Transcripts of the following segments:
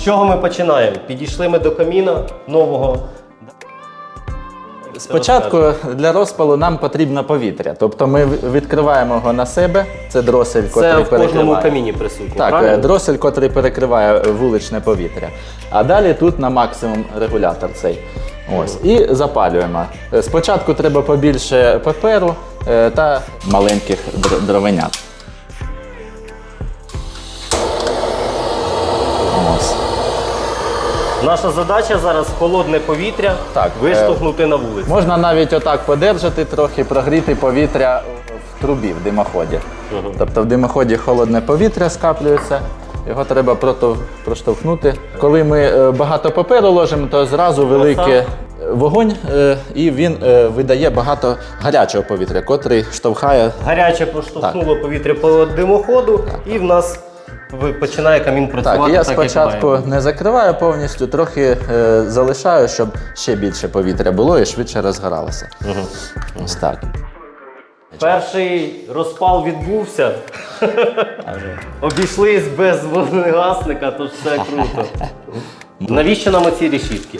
З чого ми починаємо? Підійшли ми до каміна нового. Спочатку для розпалу нам потрібно повітря. Тобто ми відкриваємо його на себе. Це дросель, Це в кожному перекриває. каміні присутній. Так, правильно? е, дросель, котрий перекриває вуличне повітря. А далі тут на максимум регулятор цей. Ось. І запалюємо. Е, Спочатку треба побільше паперу е, та маленьких дровенят. Наша задача зараз холодне повітря Так, е, виштовхнути на вулицю. Можна навіть отак подержати, трохи прогріти повітря в трубі в димоході. Мгм. Тобто в димоході холодне повітря скаплюється, його треба проштовхнути. Коли ми е, багато паперу ложимо, то зразу великий е, вогонь, е, і він е, видає багато гарячого повітря, котрий штовхає. Гаряче проштовхнуло повітря по димоходу, і в нас починає камін працювати. Так, я так, спочатку як не закриваю повністю, трохи е, залишаю, щоб ще більше повітря було і швидше розгоралося. Ось так. Перший розпал відбувся. Обійшлись без вогнегасника, тож все круто. Навіщо нам оці решітки?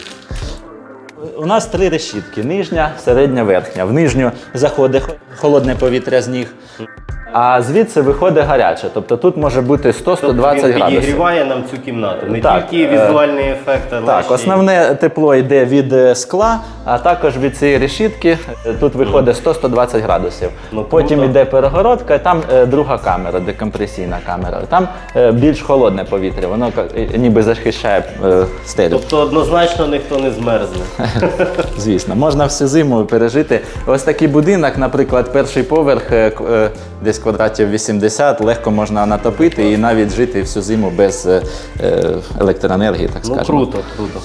У нас три решітки: нижня, середня, верхня. В нижню заходить холодне повітря з ніг, а звідси виходить гаряче. Тобто тут може бути 100-120 Тобто він градусів. підігріває нам цю кімнату. Не Так, тільки е, візуальний ефект, але Так, ще й- основне тепло йде від е, скла, а також від цієї решітки. Е, Тут виходить 100-120 градусів. Ну, Потім круто. йде перегородка, там е, друга камера, декомпресійна камера. Там е, більш холодне повітря, воно ка- е, ніби захищає е, стелю. Тобто однозначно ніхто не змерзне. Звісно, можна всю зиму пережити. Ось такий будинок, наприклад, перший поверх, е, к- е, десь квадратів 80, легко можна натопити і навіть жити всю зиму без е, е, електроенергії, так Ну скажемо. круто, круто.